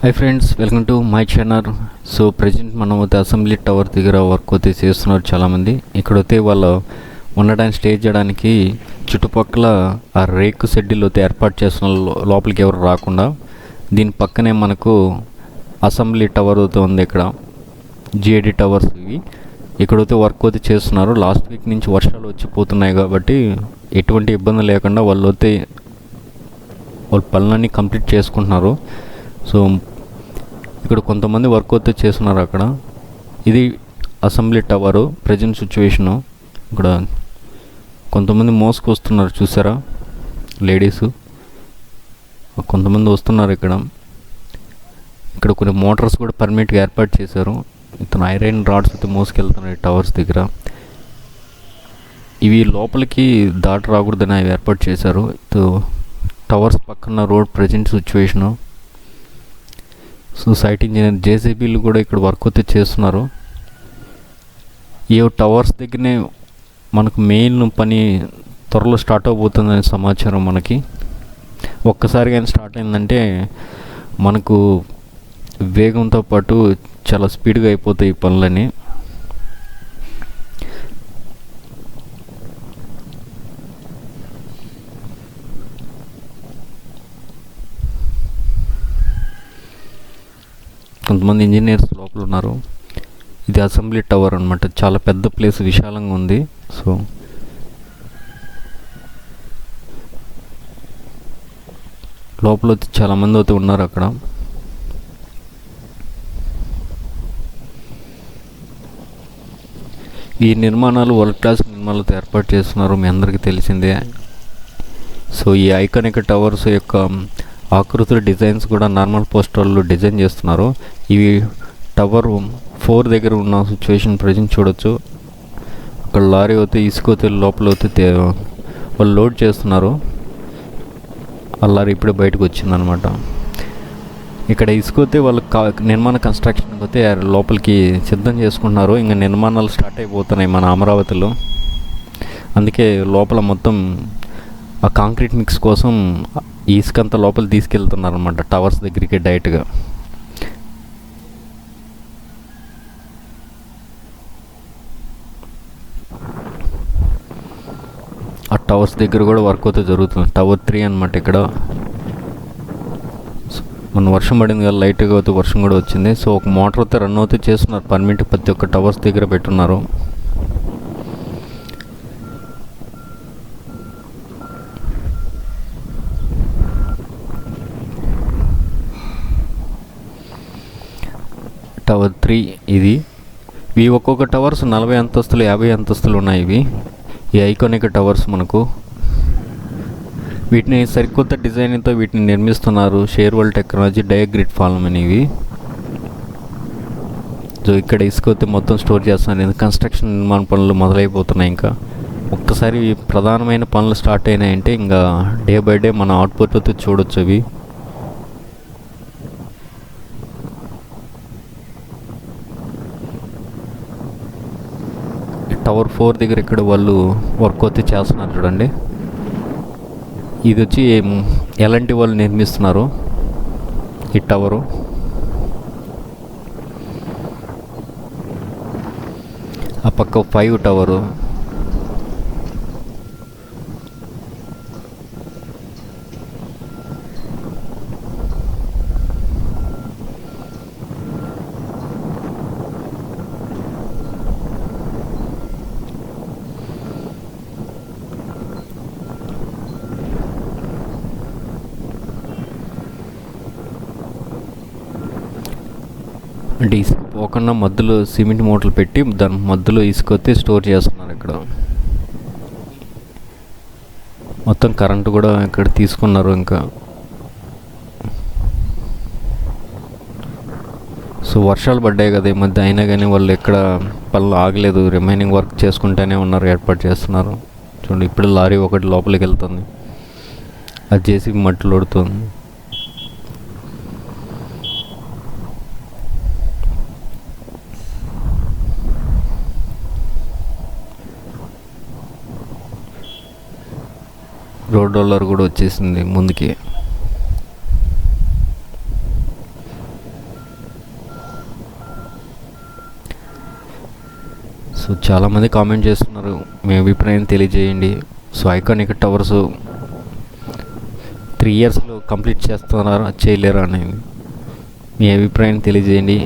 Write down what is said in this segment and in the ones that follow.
Hi friends welcome to my channel so present మనం అయితే assembly tower దగ్గర work అయితే చేస్తున్నారు చాలామంది. ఇక్కడ అయితే వాళ్ళు ఉండడానికి స్టే చేయడానికి చుట్టుపక్కల ఆ రేకు షెడ్యూల్ అయితే ఏర్పాటు చేస్తున్న లోపలికి ఎవరు రాకుండా దీని పక్కనే మనకు అసెంబ్లీ టవర్ అయితే ఉంది ఇక్కడ. జిఏడి టవర్స్ ఇవి. ఇక్కడైతే వర్క్ అయితే చేస్తున్నారు. లాస్ట్ వీక్ నుంచి వర్షాలు వచ్చి పోతున్నాయి కాబట్టి ఎటువంటి ఇబ్బంది లేకుండా వాళ్ళు అయితే వాళ్ళ పనులన్నీ కంప్లీట్ చేసుకుంటున్నారు. సో ఇక్కడ కొంతమంది వర్క్ అయితే చేస్తున్నారు అక్కడ. ఇది అసెంబ్లీ టవరు ప్రజెంట్ సిచ్యువేషను. ఇక్కడ కొంతమంది మోసుకొస్తున్నారు చూసారా? లేడీస్. కొంతమంది వస్తున్నారు ఇక్కడ. ఇక్కడ కొన్ని మోటార్స్ కూడా పర్మిట్గా ఏర్పాటు చేశారు. ఇతను ఐరన్ రాడ్స్ అయితే మోసుకెళ్తున్నాయి టవర్స్ దగ్గర. ఇవి లోపలికి దాటి రాకూడదని అవి ఏర్పాటు చేశారు. ఇటు టవర్స్ పక్కన road present situation. So site engineer జేసీబీలు కూడా ఇక్కడ వర్క్ అయితే చేస్తున్నారు. ఈ టవర్స్ దగ్గరనే మనకు మెయిన్ పని త్వరలో స్టార్ట్ అవబోతుందనే సమాచారం మనకి. ఒక్కసారి కానీ స్టార్ట్ అయిందంటే మనకు వేగంతో పాటు చాలా స్పీడ్గా అయిపోతాయి ఈ పనులన్నీ. కొంతమంది ఇంజనీర్స్ లోపల ఉన్నారు. ఇది అసెంబ్లీ టవర్ అనమాట చాలా పెద్ద ప్లేస్ విశాలంగా ఉంది. సో లోపల వచ్చి చాలామంది అయితే ఉన్నారు అక్కడ. ఈ నిర్మాణాలు వరల్డ్ క్లాస్ నిర్మాణాలతో ఏర్పాటు చేస్తున్నారు. మీ అందరికీ తెలిసిందే. సో ఈ ఐకానిక్ టవర్స్ యొక్క ఆకృతుల డిజైన్స్ కూడా నార్మల్ పోస్టర్లు డిజైన్ చేస్తున్నారు. ఇవి టవర్ ఫోర్ దగ్గర ఉన్న సిచ్యువేషన్ ప్రజెంట్ చూడొచ్చు. అక్కడ లారీ అయితే ఇసుక అయితే లోపల అయితే వాళ్ళు లోడ్ చేస్తున్నారు. ఆ లారీ ఇప్పుడే బయటకు వచ్చిందనమాట. ఇక్కడ ఇసుక వాళ్ళు కా నిర్మాణ కన్స్ట్రక్షన్ అయితే లోపలికి సిద్ధం చేసుకుంటున్నారు. ఇంకా నిర్మాణాలు స్టార్ట్ అయిపోతున్నాయి మన అమరావతిలో. అందుకే లోపల మొత్తం ఆ కాంక్రీట్ మిక్స్ కోసం ఇసుకంతా లోపల తీసుకెళ్తున్నారు అనమాట టవర్స్ దగ్గరికి డైరెక్ట్గా. ఆ టవర్స్ దగ్గర కూడా వర్క్ అయితే జరుగుతుంది. టవర్ త్రీ అనమాట ఇక్కడ. మన వర్షం పడింది కదా లైట్గా అయితే వర్షం కూడా వచ్చింది. సో ఒక మోటార్ అయితే రన్ అవుతే చేస్తున్నారు. పర్మిట్ ప్రతి ఒక్క టవర్స్ దగ్గర పెట్టున్నారు. టవర్ త్రీ ఇది. ఇవి ఒక్కొక్క టవర్స్ నలభై అంతస్తులు యాభై అంతస్తులు ఉన్నాయి ఇవి. ఈ ఐకానిక్ టవర్స్ మనకు. వీటిని సరికొత్త డిజైన్తో వీటిని నిర్మిస్తున్నారు షేర్ టెక్నాలజీ డయాగ్రిడ్ ఫాలం అనేవి సో ఇక్కడ ఇసుకొత్తే మొత్తం స్టోర్ చేస్తున్నారు. కన్స్ట్రక్షన్ నిర్మాణ పనులు మొదలైపోతున్నాయి ఇంకా. ఒక్కసారి ప్రధానమైన పనులు స్టార్ట్ అయినాయంటే ఇంకా డే బై డే మన అవుట్పుట్ అయితే చూడొచ్చు అవి టవర్ ఫోర్ దగ్గర ఇక్కడ వాళ్ళు వర్క్ అయితే చేస్తున్నారు చూడండి. ఇది వచ్చి ఎలాంటి వాళ్ళు నిర్మిస్తున్నారు ఈ టవరు? ఆ పక్క ఫైవ్ టవరు. అంటే ఇసుక పోకుండా మధ్యలో సిమెంట్ మూటలు పెట్టి దాని మధ్యలో ఇసుక స్టోర్ చేస్తున్నారు ఇక్కడ. మొత్తం కరెంటు కూడా ఇక్కడ తీసుకున్నారు ఇంకా. సో వర్షాలు పడ్డాయి కదా ఈ మధ్య అయినా కానీ వాళ్ళు ఎక్కడ పనులు ఆగలేదు. రిమైనింగ్ వర్క్ చేసుకుంటూనే ఉన్నారు ఏర్పాటు చేస్తున్నారు. చూడండి ఇప్పుడు లారీ ఒకటి లోపలికి వెళ్తుంది. అది చేసి మట్టి లోడుతుంది. రోడ్ రోలర్ కూడా వచ్చేసింది ముందుకి. సో చాలామంది కామెంట్ చేస్తున్నారు మీ అభిప్రాయం తెలియజేయండి. సో ఐకానిక్ టవర్స్ త్రీ ఇయర్స్లో కంప్లీట్ చేస్తున్నారా చేయలేరా అనేది మీ అభిప్రాయం తెలియజేయండి.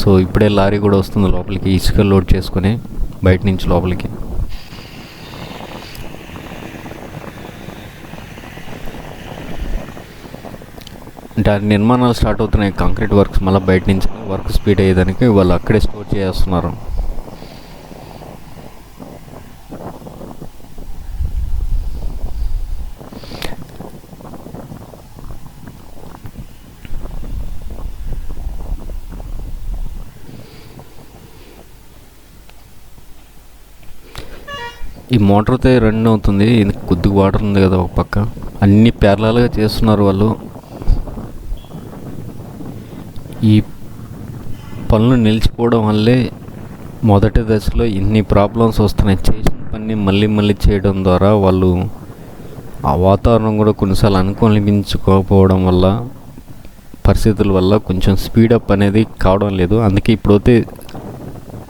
సో ఇప్పుడే లారీ కూడా వస్తుంది లోపలికి ఇసుక లోడ్ చేసుకొని బయట నుంచి లోపలికి. అంటే నిర్మాణాలు స్టార్ట్ అవుతున్నాయి. కాంక్రీట్ వర్క్స్ మళ్ళీ బయట నుంచి వర్క్ స్పీడ్ అయ్యేదానికి వాళ్ళు అక్కడే స్టోర్ చేస్తున్నారు. ఈ మోటార్తో రన్ అవుతుంది. కొద్దిగా వాటర్ ఉంది కదా ఒక పక్క. అన్ని ప్యారలాల్గా చేస్తున్నారు వాళ్ళు. ఈ పనులు నిలిచిపోవడం వల్లే మొదటి దశలో ఇన్ని ప్రాబ్లమ్స్ వస్తున్నాయి. చేసిన పని మళ్ళీ మళ్ళీ చేయడం ద్వారా వాళ్ళు ఆ వాతావరణం కూడా కొన్నిసార్లు అనుకూలించుకోకపోవడం వల్ల పరిస్థితుల వల్ల కొంచెం స్పీడప్ అనేది కావడం లేదు. అందుకే ఇప్పుడైతే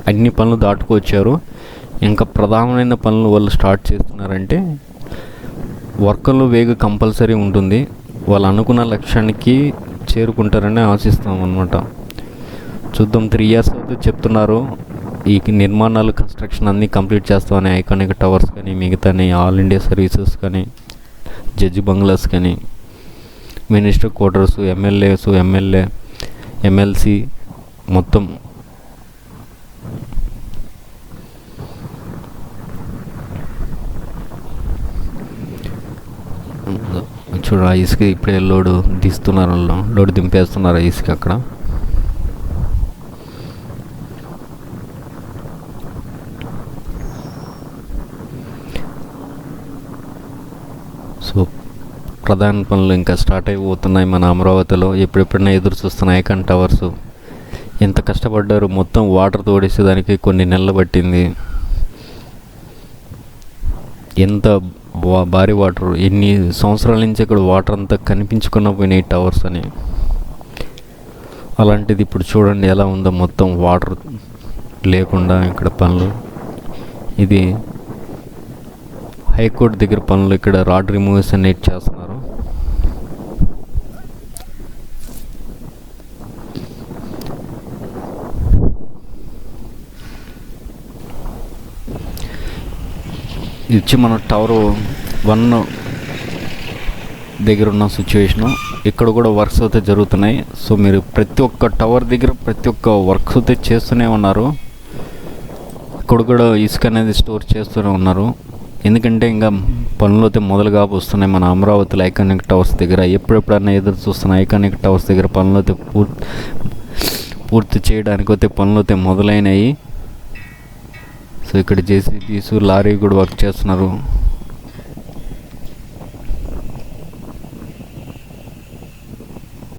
అన్ని పనులు దాటుకొచ్చారు ఇంకా ప్రధానమైన పనులు వాళ్ళు స్టార్ట్ చేస్తున్నారంటే వర్కర్లు వేగ కంపల్సరీ ఉంటుంది. వాళ్ళు అనుకున్న లక్ష్యానికి చేరుకుంటారని ఆశిస్తాం అనమాట చూద్దాం త్రీ ఇయర్స్ అయితే చెప్తున్నారు. ఈ నిర్మాణాలు కన్స్ట్రక్షన్ అన్నీ కంప్లీట్ చేస్తామని ఐకానిక్ టవర్స్ కానీ మిగతాని ఆల్ ఇండియా సర్వీసెస్ కానీ జడ్జి బంగ్లాస్ కానీ minister quarters MLAs MLA MLC మొత్తం చూడు ఆ ఇసుక ఇప్పుడే లోడు తీస్తున్నారు వాళ్ళు లోడు దింపేస్తున్నారు ఆ ఇసుక అక్కడ. సో ప్రధాన పనులు ఇంకా స్టార్ట్ అయిపోతున్నాయి మన అమరావతిలో. ఎప్పుడెప్పుడైనా ఎదురు చూస్తున్నాయి కన్ టవర్స్. ఎంత కష్టపడ్డారు మొత్తం వాటర్ తోడేసేదానికి కొన్ని నెలలు పట్టింది. ఎంత భారీ వాటర్. ఎన్ని సంవత్సరాల నుంచి ఇక్కడ వాటర్ అంతా కనిపించుకున్న పోయినాయి టవర్స్ అని. అలాంటిది ఇప్పుడు చూడండి ఎలా ఉందో మొత్తం వాటర్ లేకుండా ఇక్కడ పనులు. ఇది హైకోర్టు దగ్గర పనులు ఇక్కడ రాడ్ రిమూవ్స్ అనేది చేస్తున్నారు. ఇచ్చి మన టవర్ వన్ దగ్గర ఉన్న సిచ్యువేషను ఇక్కడ కూడా వర్క్స్ అయితే జరుగుతున్నాయి. సో మీరు ప్రతి ఒక్క టవర్ దగ్గర ప్రతి ఒక్క వర్క్స్ అయితే చేస్తూనే ఉన్నారు. ఇక్కడ కూడా ఇసుక అనేది స్టోర్ చేస్తూనే ఉన్నారు. ఎందుకంటే ఇంకా పనులు అయితే మొదలుగా వస్తున్నాయి మన అమరావతిలో ఐకానిక్ టవర్స్ దగ్గర ఎప్పుడెప్పుడన్నా ఎదురు చూస్తున్న ఐకానిక్ టవర్స్ దగ్గర పనులు అయితే పూర్తి పూర్తి చేయడానికి అయితే పనులు అయితే మొదలైనవి సో ఇక్కడ జేసీబీస్ లారీ కూడా వర్క్ చేస్తున్నారు.